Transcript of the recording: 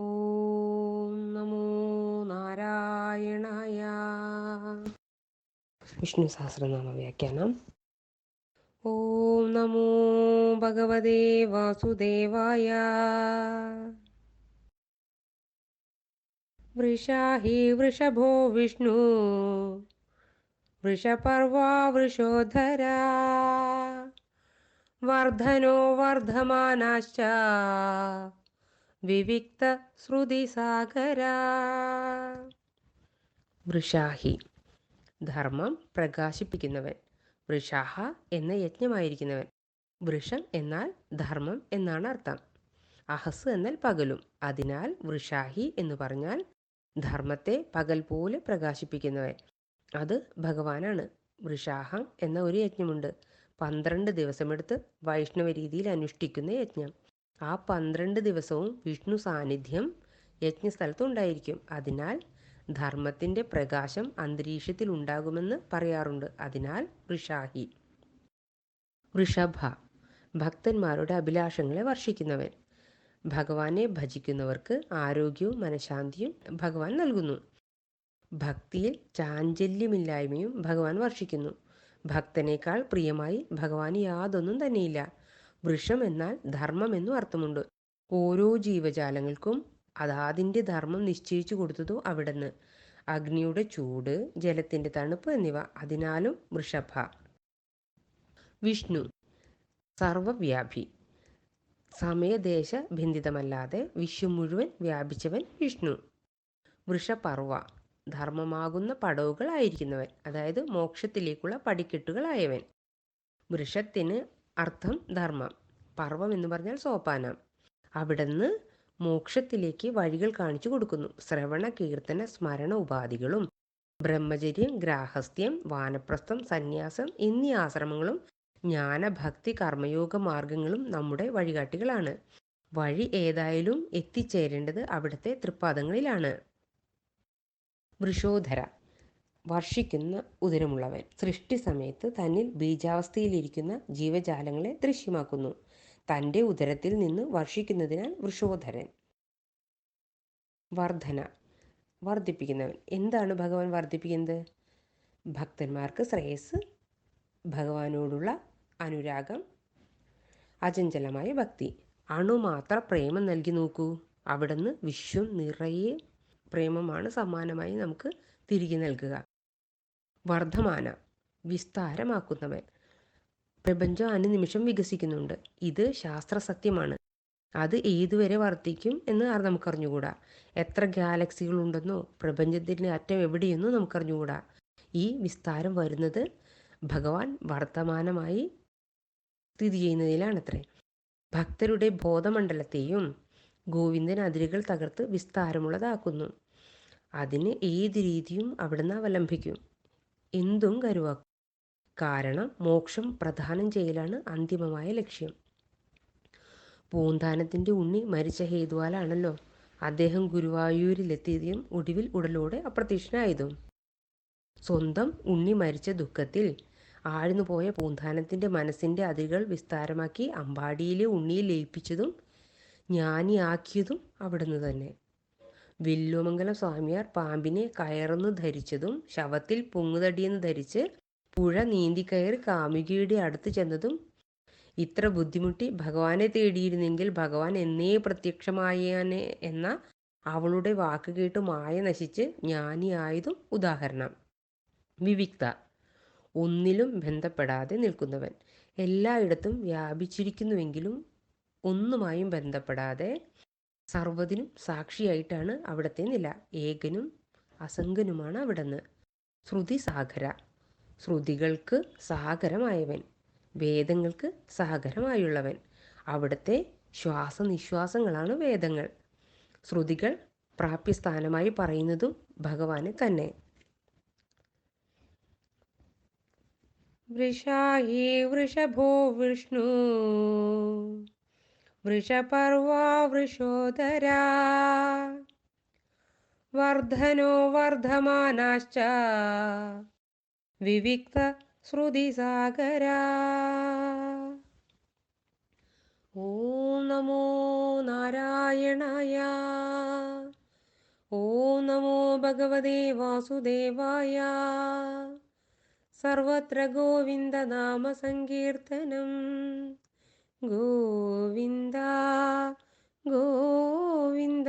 ഓം നമോ നാരായണായ. വിഷ്ണു സഹസ്രനാമ വ്യാഖ്യാനം. ഓം നമോ ഭഗവതേ വാസുദേവായ. വൃഷാഹി വൃഷഭോ വിഷ്ണു. വൃഷപർവാ വൃഷോധരാ. വർധനോ വർധമാനാശ്ച. വിവിക്ത ശ്രുതിസാഗരാ വൃഷാഹി. ധർമ്മം പ്രകാശിപ്പിക്കുന്നവൻ. വൃഷാഹ എന്ന യജ്ഞമായിരിക്കുന്നവൻ. വൃഷം എന്നാൽ ധർമ്മം എന്നാണ് അർത്ഥം. അഹസ് എന്നാൽ പകലും. അതിനാൽ വൃഷാഹി എന്ന് പറഞ്ഞാൽ ധർമ്മത്തെ പകൽ പോലെ പ്രകാശിപ്പിക്കുന്നവൻ. അത് ഭഗവാനാണ്. വൃഷാഹം എന്ന ഒരു യജ്ഞമുണ്ട്. പന്ത്രണ്ട് ദിവസമെടുത്ത് വൈഷ്ണവ രീതിയിൽ അനുഷ്ഠിക്കുന്ന യജ്ഞം. ആ പന്ത്രണ്ട് ദിവസവും വിഷ്ണു സാന്നിധ്യം യജ്ഞസ്ഥലത്ത് ഉണ്ടായിരിക്കും അതിനാൽ ധർമ്മത്തിന്റെ പ്രകാശം അന്തരീക്ഷത്തിൽ ഉണ്ടാകുമെന്ന് പറയാറുണ്ട്. അതിനാൽ വൃഷാഹി. വൃഷഭ. ഭക്തന്മാരുടെ അഭിലാഷങ്ങളെ വർഷിക്കുന്നവൻ. ഭഗവാനെ ഭജിക്കുന്നവർക്ക് ആരോഗ്യവും മനഃശാന്തിയും ഭഗവാൻ നൽകുന്നു. ഭക്തിയിൽ ചാഞ്ചല്യമില്ലായ്മയും ഭഗവാൻ വർഷിക്കുന്നു. ഭക്തനേക്കാൾ പ്രിയമായി ഭഗവാൻ യാതൊന്നും തന്നെയില്ല. വൃഷം എന്നാൽ ധർമ്മം എന്നും അർത്ഥമുണ്ട്. ഓരോ ജീവജാലങ്ങൾക്കും അതാതിന്റെ ധർമ്മം നിശ്ചയിച്ചു കൊടുത്തതോ അവിടുന്ന്. അഗ്നിയുടെ ചൂട് ജലത്തിന്റെ തണുപ്പ് എന്നിവ അതിനാലും വൃഷഭ. വിഷ്ണു. സർവവ്യാപി. സമയദേശ ബന്ധിതമല്ലാതെ വിശ്വം മുഴുവൻ വ്യാപിച്ചവൻ വിഷ്ണു. വൃഷപർവ. ധർമ്മമാകുന്ന പടവുകളായിരിക്കുന്നവൻ അതായത് മോക്ഷത്തിലേക്കുള്ള പടിക്കെട്ടുകളായവൻ. വൃഷത്തിന് അർത്ഥം ധർമ്മം. പർവം എന്ന് പറഞ്ഞാൽ സോപാനം. അവിടുന്ന് മോക്ഷത്തിലേക്ക് വഴികൾ കാണിച്ചു കൊടുക്കുന്നു. ശ്രവണ കീർത്തന സ്മരണ ഉപാധികളും ബ്രഹ്മചര്യം ഗ്രാഹസ്ഥ്യം വാനപ്രസ്ഥം സന്യാസം എന്നീ ആശ്രമങ്ങളും ജ്ഞാനഭക്തി കർമ്മയോഗ മാർഗങ്ങളും നമ്മുടെ വഴികാട്ടികളാണ്. വഴി ഏതായാലും എത്തിച്ചേരേണ്ടത് അവിടുത്തെ തൃപ്പാദങ്ങളിലാണ്. വൃഷോധര വർഷിക്കുന്ന ഉദരമുള്ളവൻ സൃഷ്ടി സമയത്ത് തന്നിൽ ബീജാവസ്ഥയിലിരിക്കുന്ന ജീവജാലങ്ങളെ ദൃശ്യമാക്കുന്നു. തന്റെ ഉദരത്തിൽ നിന്ന് വർഷിക്കുന്നതിനാൽ വൃഷോധരൻ. വർധന. വർദ്ധിപ്പിക്കുന്നവൻ. എന്താണ് ഭഗവാൻ വർദ്ധിപ്പിക്കുന്നത്? ഭക്തന്മാർക്ക് ശ്രേയസ് ഭഗവാനോടുള്ള അനുരാഗം അചഞ്ചലമായ ഭക്തി. അണുമാത്ര പ്രേമം നൽകി നോക്കൂ. അവിടുന്ന് വിശ്വം നിറയെ പ്രേമമാണ് സമ്മാനമായി നമുക്ക് തിരികെ നൽകുക. വർദ്ധമാന വിസ്താരമാക്കുന്നവൻ. പ്രപഞ്ചം അനുനിമിഷം വികസിക്കുന്നുണ്ട്. ഇത് ശാസ്ത്രസത്യമാണ്. അത് ഏതുവരെ വർദ്ധിക്കും എന്ന് നമുക്കറിഞ്ഞുകൂടാ? എത്ര ഗാലക്സികൾ ഉണ്ടെന്നോ പ്രപഞ്ചത്തിന്റെ അറ്റം എവിടെയെന്നോ നമുക്കറിഞ്ഞുകൂടാ? ഈ വിസ്താരം വരുന്നത് ഭഗവാൻ വർത്തമാനമായി സ്ഥിതി ചെയ്യുന്നതിലാണത്രേ. ഭക്തരുടെ ബോധമണ്ഡലത്തെയും ഗോവിന്ദൻ അതിരുകൾ തകർത്ത് വിസ്താരമുള്ളതാക്കുന്നു. അതിന് ഏത് രീതിയും അവിടുന്ന് അവലംബിക്കും. എന്തും കരുവാക്കും. കാരണം മോക്ഷം പ്രദാനം ചെയ്യലാണ് അന്തിമമായ ലക്ഷ്യം. പൂന്താനത്തിന്റെ ഉണ്ണി മരിച്ച ഹേതുവാലാണല്ലോ. അദ്ദേഹം ഗുരുവായൂരിലെത്തിയതും ഒടുവിൽ ഉടലോടെ അപ്രത്യക്ഷനായതും. സ്വന്തം ഉണ്ണി മരിച്ച ദുഃഖത്തിൽ ആഴ്ന്നു പോയ പൂന്താനത്തിന്റെ മനസ്സിന്റെ അതിരുകൾ വിസ്താരമാക്കി അമ്പാടിയിലെ ഉണ്ണിയിൽ ലയിപ്പിച്ചതും ജ്ഞാനിയാക്കിയതും അവിടുന്ന് തന്നെ. വില്ലുമംഗലം സ്വാമിയാർ പാമ്പിനെ കയറെന്ന് ധരിച്ചതും ശവത്തിൽ പൊങ്ങുതടിയെന്ന് ധരിച്ച് പുഴ നീന്തിക്കയറി കാമുകിയുടെ അടുത്ത് ചെന്നതും ഇത്ര ബുദ്ധിമുട്ടി ഭഗവാനെ തേടിയിരുന്നെങ്കിൽ ഭഗവാൻ എന്നേ പ്രത്യക്ഷമായേനെ എന്ന അവളുടെ വാക്ക് കേട്ട് മായ നശിച്ച് ജ്ഞാനിയായതും ഉദാഹരണം. വിവിക്ത. ഒന്നിലും ബന്ധപ്പെടാതെ നിൽക്കുന്നവൻ. എല്ലായിടത്തും വ്യാപിച്ചിരിക്കുന്നുവെങ്കിലും ഒന്നുമായും ബന്ധപ്പെടാതെ സർവതിനും സാക്ഷിയായിട്ടാണ് അവിടത്തെ നില. ഏകനും അസംഗനുമാണ് അവിടുന്ന്. ശ്രുതി സാഗര. ശ്രുതികൾക്ക് സാഗരമായവൻ. വേദങ്ങൾക്ക് സാഗരമായുള്ളവൻ. അവിടുത്തെ ശ്വാസനിശ്വാസങ്ങളാണ് വേദങ്ങൾ. ശ്രുതികൾ പ്രാപ്യസ്ഥാനമായി പറയുന്നതും ഭഗവാനെ തന്നെ. വൃഷാഹി വൃഷഭോ വിഷ്ണു. വൃഷപർവാ വൃഷോധരാ വർധനോ വർധമാനാശ്ച വിവിക്ത ശ്രുതിസാഗരാ ഓം നമോ നാരായണായ. ഓം നമോ ഭഗവതേ വാസുദേവായ. സർവത്ര ഗോവിന്ദനാമ ഗോവിന്ദ ഗോവിന്ദ